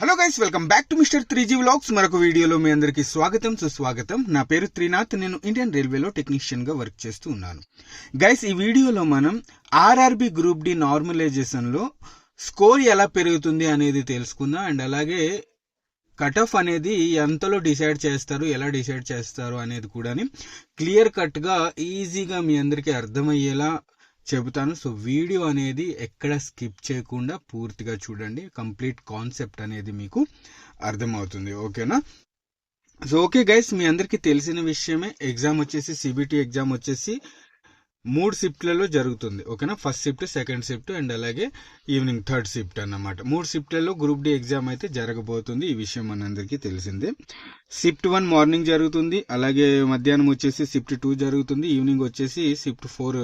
Hello guys welcome back to Mister three G vlogs మరొక వీడియోలో మీ అందరికీ స్వాగతం సుస్వాగతం. నా పేరు త్రినాథ్ నేను ఇండియన్ రైల్వేలో టెక్నీషియన్గా వర్క్ చేస్తూ ఉన్నాను. గైస్ ఈ వీడియోలో మనం ఆర్ఆర్బి గ్రూప్ డి నార్మలైజేషన్లో స్కోర్ ఎలా పెరుగుతుంది అనేది తెలుసుకుందాం. అండ్ అలాగే కట్ ఆఫ్ అనేది ఎంతలో డిసైడ్ చేస్తారు ఎలా డిసైడ్ చేస్తారు అనేది కూడా క్లియర్ కట్గా ఈజీగా మీ అందరికీ అర్థమయ్యేలా చెబుతాను. సో వీడియో అనేది ఎక్కడ స్కిప్ చేయకుండా పూర్తిగా చూడండి. కంప్లీట్ కాన్సెప్ట్ అనేది మీకు అర్థమవుతుంది. ఓకేనా? సో ఓకే గైస్ మీ అందరికీ తెలిసిన విషయమే. ఎగ్జామ్ వచ్చేసి సిబిటి ఎగ్జామ్ వచ్చేసి మూడు షిఫ్ట్లలో జరుగుతుంది ఓకేనా? First shift second shift and అలాగే ఈవినింగ్ థర్డ్ షిఫ్ట్ అన్నమాట. మూడు షిఫ్ట్లలో గ్రూప్ డి ఎగ్జామ్ అయితే జరగబోతుంది ఈ విషయం మనందరికీ తెలిసిందే. షిఫ్ట్ వన్ మార్నింగ్ జరుగుతుంది అలాగే మధ్యాహ్నం వచ్చేసి షిఫ్ట్ టూ జరుగుతుంది ఈవినింగ్ వచ్చేసి షిఫ్ట్ ఫోర్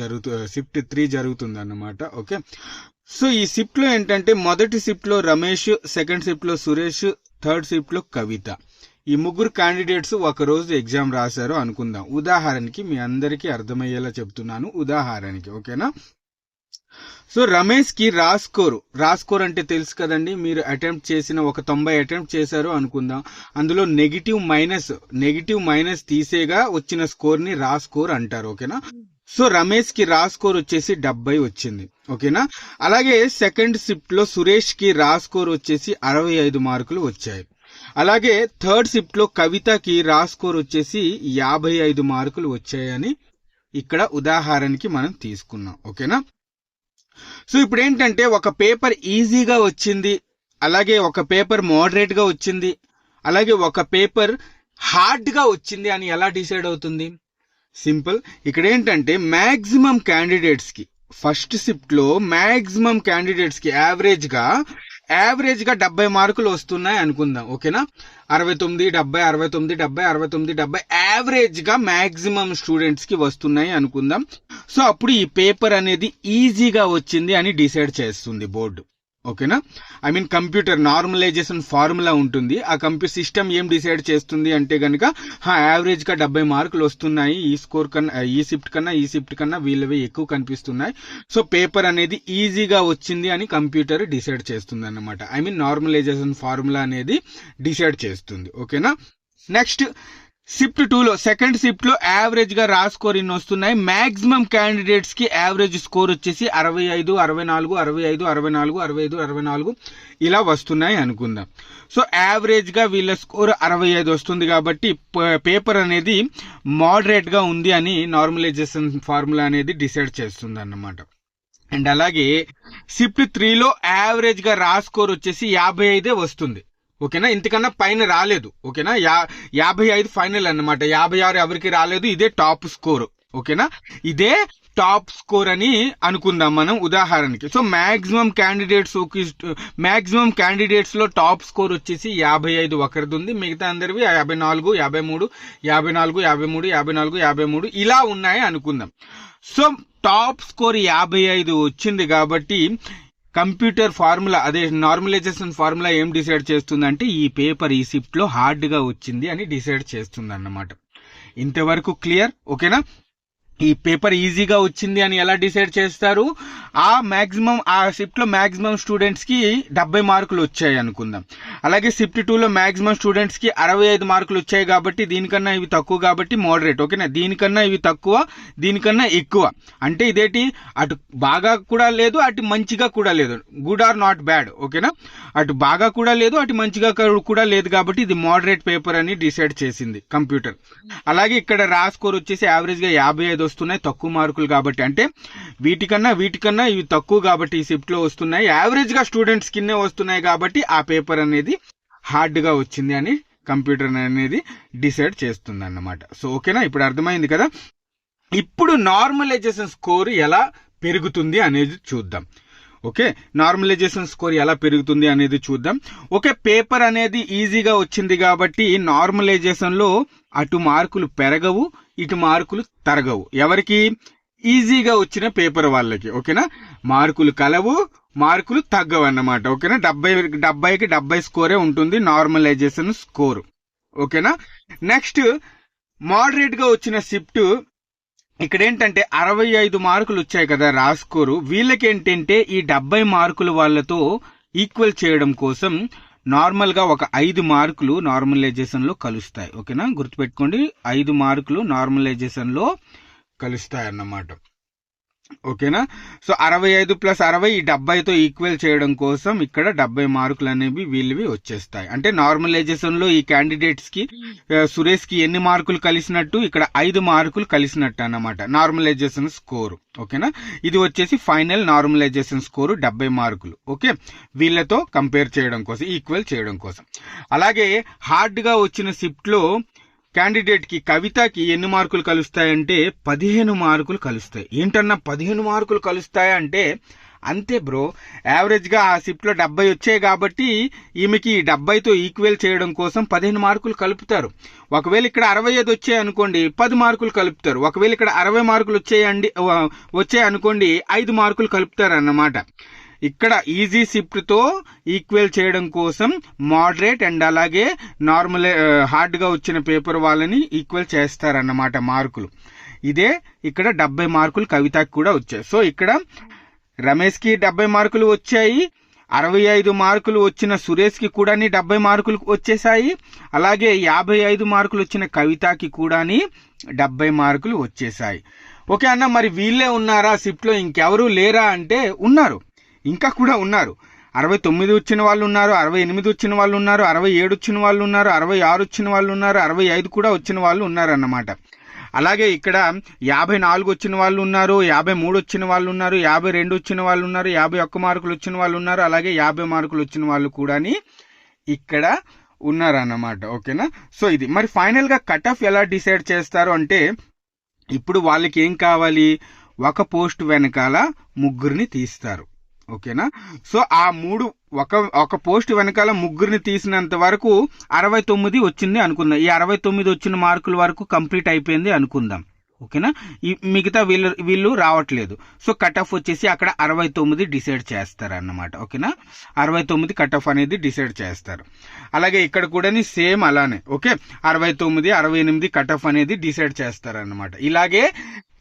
జరుగుతు షిఫ్ట్ త్రీ జరుగుతుంది అన్నమాట ఓకే? సో ఈ షిఫ్ట్లో ఏంటంటే మొదటి షిఫ్ట్లో రమేష్ సెకండ్ షిఫ్ట్లో సురేష్ థర్డ్ షిఫ్ట్లో కవిత. ఈ ముగ్గురు క్యాండిడేట్స్ ఒక రోజు ఎగ్జామ్ రాశారు అనుకుందాం. ఉదాహరణకి మీ అందరికీ అర్థమయ్యేలా చెప్తున్నాను. ఉదాహరణకి ఓకేనా? సో రమేష్కి రాస్కోర్ అంటే తెలుసు కదండి. మీరు అటెంప్ట్ చేసిన ఒక తొంభై అటెంప్ట్ చేశారు అనుకుందాం. అందులో నెగిటివ్ మైనస్ నెగిటివ్ మైనస్ తీసేగా వచ్చిన స్కోర్ని స్కోర్ అంటారు ఓకేనా? సో రమేష్కి స్కోర్ వచ్చేసి డెబ్బై వచ్చింది ఓకేనా? అలాగే సెకండ్ షిఫ్ట్లో సురేష్కి వచ్చేసి అరవై ఐదు మార్కులు వచ్చాయి. అలాగే థర్డ్ షిఫ్ట్లో కవితకి రా స్కోర్ వచ్చేసి యాభై ఐదు మార్కులు వచ్చాయని ఇక్కడ ఉదాహరణకి మనం తీసుకున్నాం ఓకేనా? సో ఇప్పుడు ఏంటంటే ఒక పేపర్ ఈజీగా వచ్చింది అలాగే ఒక పేపర్ మోడరేట్గా వచ్చింది అలాగే ఒక పేపర్ హార్డ్గా వచ్చింది అని ఎలా డిసైడ్ అవుతుంది? సింపుల్. ఇక్కడ ఏంటంటే మ్యాక్సిమం క్యాండిడేట్స్కి ఫస్ట్ షిఫ్ట్లో క్యాండిడేట్స్కి క్యాండిడేట్స్ యావరేజ్గా యావరేజ్గా డెబ్బై మార్కులు వస్తున్నాయి అనుకుందాం ఓకేనా? అరవై తొమ్మిది డెబ్బై అరవై తొమ్మిది డెబ్బై అరవై తొమ్మిది డెబ్బై యావరేజ్గా మాక్సిమం స్టూడెంట్స్కి వస్తున్నాయి అనుకుందాం. సో అప్పుడు ఈ పేపర్ అనేది ఈజీగా వచ్చింది అని డిసైడ్ చేస్తుంది బోర్డు ఓకేనా? I mean computer normalization formula ఉంటుంది. ఆ కంప్యూటర్ సిస్టమ్ ఏం డిసైడ్ చేస్తుంది అంటే కనుక యావరేజ్గా డెబ్బై మార్కులు వస్తున్నాయి. ఈ స్కోర్ కన్నా ఈ షిఫ్ట్ కన్నా ఈ షిఫ్ట్ కన్నా వీళ్ళవి ఎక్కువ కనిపిస్తున్నాయి. సో పేపర్ అనేది ఈజీగా వచ్చింది అని కంప్యూటర్ డిసైడ్ చేస్తుంది అనమాట ఐ మీన్ నార్మలైజేషన్ ఫార్ములా అనేది డిసైడ్ చేస్తుంది. ఓకేనా? నెక్స్ట్ షిఫ్ట్ టూలో సెకండ్ షిఫ్ట్లో యావరేజ్గా రా స్కోర్ ఇన్ని వస్తున్నాయి. మాక్సిమం క్యాండిడేట్స్కి యావరేజ్ స్కోర్ వచ్చేసి అరవై ఐదు అరవై నాలుగు అరవై ఐదు అరవై నాలుగు అరవై ఐదు అరవై నాలుగు ఇలా వస్తున్నాయి అనుకుందాం. సో యావరేజ్గా వీళ్ళ స్కోర్ అరవై ఐదు వస్తుంది కాబట్టి పేపర్ అనేది మోడరేట్గా ఉంది అని నార్మలైజేషన్ ఫార్ములా అనేది డిసైడ్ చేస్తుంది అన్నమాట అండ్ అలాగే షిఫ్ట్ త్రీలో యావరేజ్గా రా స్కోర్ వచ్చేసి యాభై ఐదే వస్తుంది. ఓకేనా? ఇంతకన్నా పైన రాలేదు. ఓకేనా? యా యాభై ఐదు ఫైనల్ అన్నమాట. యాభై ఆరు ఎవరికి రాలేదు ఇదే టాప్ స్కోర్. ఓకేనా? ఇదే టాప్ స్కోర్ అని అనుకుందాం మనం ఉదాహరణకి. సో మ్యాక్సిమం క్యాండిడేట్స్ మ్యాక్సిమం క్యాండిడేట్స్లో టాప్ స్కోర్ వచ్చేసి యాభై ఐదు ఒకరిది ఉంది మిగతా అందరివి యాభై నాలుగు యాభై మూడు యాభై నాలుగు యాభై మూడు యాభై నాలుగు యాభై మూడు ఇలా ఉన్నాయి అనుకుందాం. సో టాప్ స్కోర్ యాభై ఐదు వచ్చింది కాబట్టి కంప్యూటర్ ఫార్ములా అదే నార్మలైజేషన్ ఫార్ములా ఏం డిసైడ్ చేస్తుందంటే ఈ పేపర్ ఈ సిఫ్ట్లో హార్డ్గా వచ్చింది అని డిసైడ్ చేస్తుంది అన్నమాట ఇంతవరకు క్లియర్? ఓకేనా? ఈ పేపర్ ఈజీగా వచ్చింది అని ఎలా డిసైడ్ చేస్తారు? ఆ మాక్సిమం ఆ షిఫ్ట్లో మాక్సిమం స్టూడెంట్స్కి డెబ్బై మార్కులు వచ్చాయి అనుకుందాం. అలాగే షిఫ్ట్ టూ లో మాక్సిమం స్టూడెంట్స్కి అరవై ఐదు మార్కులు వచ్చాయి కాబట్టి దీనికన్నా ఇవి తక్కువ కాబట్టి మోడరేట్ ఓకేనా? దీనికన్నా ఇవి తక్కువ దీనికన్నా ఎక్కువ. అంటే ఇదేంటి? అటు బాగా కూడా లేదు అటు మంచిగా కూడా లేదు. గుడ్ ఆర్ నాట్ బ్యాడ్ ఓకేనా? అటు బాగా కూడా లేదు అటు మంచిగా కూడా లేదు కాబట్టి ఇది మోడరేట్ పేపర్ అని డిసైడ్ చేసింది కంప్యూటర్. అలాగే ఇక్కడ రా స్కోర్ వచ్చేసి యావరేజ్గా యాభై ఐదు వస్తున్నాయి తక్కువ మార్కులు కాబట్టి. అంటే వీటికన్నా వీటికన్నా ఇవి తక్కువ కాబట్టి ఈ సిఫ్ట్లో వస్తున్నాయి. యావరేజ్గా స్టూడెంట్స్ కిన్నే వస్తున్నాయి కాబట్టి ఆ పేపర్ అనేది హార్డ్గా వచ్చింది అని కంప్యూటర్ అనేది డిసైడ్ చేస్తుంది అన్నమాట సో ఓకేనా ఇప్పుడు అర్థమైంది కదా? ఇప్పుడు నార్మలైజేషన్ స్కోర్ ఎలా పెరుగుతుంది అనేది చూద్దాం. ఓకే నార్మలైజేషన్ స్కోర్ ఎలా పెరుగుతుంది అనేది చూద్దాం. ఓకే పేపర్ అనేది ఈజీగా వచ్చింది కాబట్టి నార్మలైజేషన్లో అటు మార్కులు పెరగవు ఇటు మార్కులు తరగవు. ఎవరికి? ఈజీగా వచ్చిన పేపర్ వాళ్ళకి ఓకేనా? మార్కులు కలవు మార్కులు తగ్గవు అన్నమాట ఓకేనా? డెబ్బై డెబ్బైకి డెబ్బై స్కోరే ఉంటుంది నార్మలైజేషన్ స్కోర్ ఓకేనా? నెక్స్ట్ మోడరేట్గా వచ్చిన షిఫ్ట్ ఇక్కడ ఏంటంటే అరవై ఐదు మార్కులు వచ్చాయి కదా రాస్కోరు వీళ్ళకి ఏంటంటే ఈ డెబ్బై మార్కుల వాళ్ళతో ఈక్వల్ చేయడం కోసం నార్మల్గా ఒక ఐదు మార్కులు నార్మలైజేషన్లో కలుస్తాయి. ఓకేనా? గుర్తుపెట్టుకోండి. ఐదు మార్కులు నార్మలైజేషన్లో కలుస్తాయి అన్నమాట ఓకేనా? సో అరవై ఐదు ప్లస్ అరవై ఈ డెబ్బైతో ఈక్వల్ చేయడం కోసం ఇక్కడ డెబ్బై మార్కులు అనేవి వీళ్ళవి వచ్చేస్తాయి. అంటే నార్మలైజేషన్లో ఈ క్యాండిడేట్స్కి ఆ, సురేష్కి ఎన్ని మార్కులు కలిసినట్టు ఇక్కడ ఐదు మార్కులు కలిసినట్టు అన్నమాట. Normalization score. ఓకేనా? ఇది వచ్చేసి ఫైనల్ నార్మలైజేషన్ స్కోర్ డెబ్బై మార్కులు. ఓకే? వీళ్ళతో కంపేర్ చేయడం కోసం ఈక్వల్ చేయడం కోసం. అలాగే హార్డ్గా వచ్చిన షిఫ్ట్ క్యాండిడేట్కి క్యాండిడేట్కి కవితకి ఎన్ని మార్కులు కలుస్తాయంటే పదిహేను మార్కులు కలుస్తాయి. ఏంటన్నా పదిహేను మార్కులు కలుస్తాయంటే అంతే బ్రో. యావరేజ్గా ఆ షిఫ్ట్లో డెబ్బై వచ్చాయి కాబట్టి ఈమెకి డెబ్బైతో ఈక్వల్ చేయడం కోసం పదిహేను మార్కులు కలుపుతారు. ఒకవేళ ఇక్కడ అరవై ఐదు వచ్చాయి అనుకోండి పది మార్కులు కలుపుతారు. ఒకవేళ ఇక్కడ అరవై మార్కులు వచ్చాయండి వచ్చాయి అనుకోండి ఐదు మార్కులు కలుపుతారు అన్నమాట ఇక్కడ ఈజీ షిఫ్ట్తో ఈక్వల్ చేయడం కోసం మోడరేట్ అండ్ అలాగే నార్మల్ హార్డ్గా వచ్చిన పేపర్ వాళ్ళని ఈక్వల్ చేస్తారన్నమాట మార్కులు. ఇదే ఇక్కడ డెబ్బై మార్కులు కవితకి కూడా వచ్చాయి. సో ఇక్కడ రమేష్కి డెబ్బై మార్కులు వచ్చాయి. అరవై ఐదు మార్కులు వచ్చిన సురేష్కి కూడాని డెబ్బై మార్కులు వచ్చేసాయి అలాగే యాభై ఐదు మార్కులు వచ్చిన కవితకి కూడాని డెబ్బై మార్కులు వచ్చేసాయి ఓకే అన్న మరి వీళ్ళే ఉన్నారా? షిఫ్ట్లో ఇంకెవరూ లేరా అంటే ఉన్నారు. ఇంకా కూడా ఉన్నారు అరవై తొమ్మిది వచ్చిన వాళ్ళు ఉన్నారు అరవై ఎనిమిది వచ్చిన వాళ్ళు ఉన్నారు అరవై ఏడు వచ్చిన వాళ్ళు ఉన్నారు అరవై ఆరు వచ్చిన వాళ్ళు ఉన్నారు అరవై ఐదు కూడా వచ్చిన వాళ్ళు ఉన్నారన్నమాట అలాగే ఇక్కడ యాభై నాలుగు వచ్చిన వాళ్ళు ఉన్నారు యాభై మూడు వచ్చిన వాళ్ళు ఉన్నారు యాభై రెండు వచ్చిన వాళ్ళు ఉన్నారు యాభై ఒక్క మార్కులు వచ్చిన వాళ్ళు ఉన్నారు అలాగే యాభై మార్కులు వచ్చిన వాళ్ళు కూడా ఇక్కడ ఉన్నారన్నమాట ఓకేనా సో ఇది మరి ఫైనల్గా కట్ ఆఫ్ ఎలా డిసైడ్ చేస్తారు అంటే ఇప్పుడు వాళ్ళకి ఏం కావాలి ఒక పోస్ట్ వెనకాల ముగ్గురిని తీస్తారు ఓకేనా? సో ఆ మూడు ఒక ఒక పోస్ట్ వెనకాల ముగ్గురిని తీసినంత వరకు అరవై తొమ్మిది వచ్చింది అనుకుందాం. ఈ అరవై తొమ్మిది వచ్చిన మార్కుల వరకు కంప్లీట్ అయిపోయింది అనుకుందాం. ఓకేనా? ఈ మిగతా వీళ్ళు వీళ్ళు రావట్లేదు. సో కట్ ఆఫ్ వచ్చేసి అక్కడ అరవై తొమ్మిది డిసైడ్ చేస్తారు అన్నమాట ఓకేనా? అరవై తొమ్మిది కట్ ఆఫ్ అనేది డిసైడ్ చేస్తారు. అలాగే ఇక్కడ కూడా సేమ్ అలానే ఓకే? అరవై తొమ్మిది అరవై ఎనిమిది కట్ ఆఫ్ అనేది డిసైడ్ చేస్తారు అన్నమాట ఇలాగే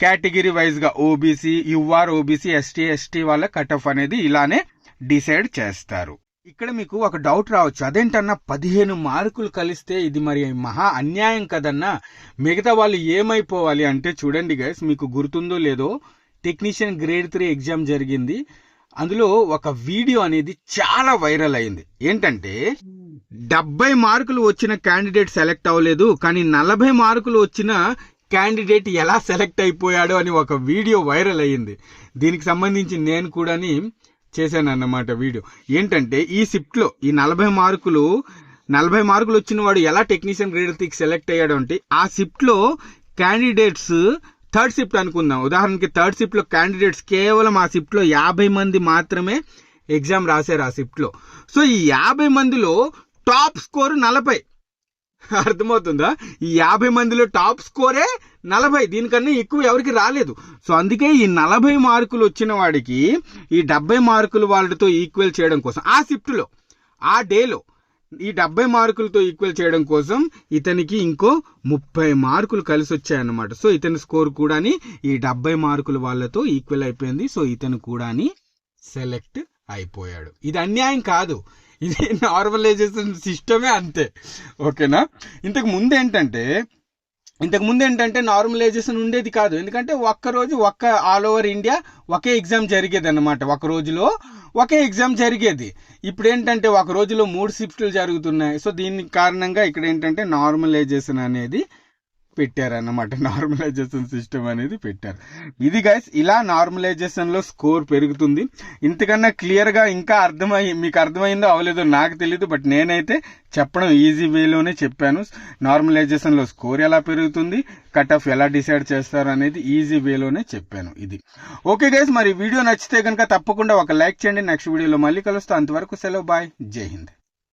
కేటగిరీ వైజ్గా OBC UR OBC ST ST వాళ్ళ కట్ ఆఫ్ అనేది ఇలానే డిసైడ్ చేస్తారు. ఇక్కడ మీకు ఒక డౌట్ రావచ్చు. అదేంటన్నా పదిహేను మార్కులు కలిస్తే ఇది మరి మహా అన్యాయం కదన్నా? మిగతా వాళ్ళు ఏమైపోవాలి అంటే చూడండి గైస్ మీకు గుర్తుందో లేదో టెక్నీషియన్ గ్రేడ్ త్రీ ఎగ్జామ్ జరిగింది. అందులో ఒక వీడియో అనేది చాలా వైరల్ అయింది. ఏంటంటే డెబ్బై మార్కులు వచ్చిన క్యాండిడేట్ సెలెక్ట్ అవ్వలేదు కానీ నలభై మార్కులు వచ్చిన క్యాండిడేట్ ఎలా సెలెక్ట్ అయిపోయాడు అని ఒక వీడియో వైరల్ అయ్యింది. దీనికి సంబంధించి నేను కూడాని చేశాను అన్నమాట వీడియో ఏంటంటే ఈ సిఫ్ట్లో ఈ నలభై మార్కులు నలభై మార్కులు వచ్చిన వాడు ఎలా టెక్నీషియన్ గ్రేడ్ త్రీకి సెలెక్ట్ అయ్యాడు అంటే ఆ షిఫ్ట్లో క్యాండిడేట్స్ థర్డ్ షిఫ్ట్ అనుకుందాం. ఉదాహరణకి థర్డ్ షిఫ్ట్లో క్యాండిడేట్స్ కేవలం ఆ షిఫ్ట్లో యాభై మంది మాత్రమే ఎగ్జామ్ రాశారు ఆ షిఫ్ట్లో సో ఈ యాభై మందిలో టాప్ స్కోర్ నలభై. అర్థమవుతుందా? ఈ యాభై మందిలో టాప్ స్కోరే నలభై. దీనికన్నా ఎక్కువ ఎవరికి రాలేదు. సో అందుకే ఈ నలభై మార్కులు వచ్చిన వాడికి ఈ డెబ్బై మార్కులు వాళ్ళతో ఈక్వల్ చేయడం కోసం ఆ షిఫ్ట్లో ఆ డేలో ఈ డెబ్బై మార్కులతో ఈక్వల్ చేయడం కోసం ఇతనికి ఇంకో ముప్పై మార్కులు కలిసి వచ్చాయన్నమాట. సో ఇతని స్కోర్ కూడాని ఈ డెబ్బై మార్కులు వాళ్ళతో ఈక్వల్ అయిపోయింది. సో ఇతను కూడాని సెలెక్ట్ అయిపోయాడు. ఇది అన్యాయం కాదు. ఇది నార్మలైజేషన్ సిస్టమే అంతే. ఓకేనా? ఇంతకు ముందు ఏంటంటే ఇంతకు ముందు ఏంటంటే నార్మలైజేషన్ ఉండేది కాదు. ఎందుకంటే ఒక్క రోజు ఒక్క ఆల్ ఓవర్ ఇండియా ఒకే ఎగ్జామ్ జరిగేది అనమాట ఒక రోజులో ఒకే ఎగ్జామ్ జరిగేది. ఇప్పుడు ఏంటంటే ఒక రోజులో మూడు షిఫ్ట్లు జరుగుతున్నాయి. సో దీని కారణంగా ఇక్కడ ఏంటంటే నార్మలైజేషన్ అనేది పెట్టారన్నమాట. నార్మలైజేషన్ సిస్టమ్ అనేది పెట్టారు. ఇది గైస్ ఇలా నార్మలైజేషన్లో స్కోర్ పెరుగుతుంది. ఇంతకన్నా క్లియర్గా ఇంకా అర్థమై మీకు అర్థమైందో అవలేదో నాకు తెలియదు బట్ నేనైతే చెప్పడం ఈజీ వేలోనే చెప్పాను. నార్మలైజేషన్లో స్కోర్ ఎలా పెరుగుతుంది కట్ ఆఫ్ ఎలా డిసైడ్ చేస్తారు అనేది ఈజీ వేలోనే చెప్పాను ఇది. ఓకే గైస్ మరి వీడియో నచ్చితే కనుక తప్పకుండా ఒక లైక్ చేయండి. నెక్స్ట్ వీడియోలో మళ్ళీ కలుస్తా. అంతవరకు సెలవు బాయ్. జై హింద్.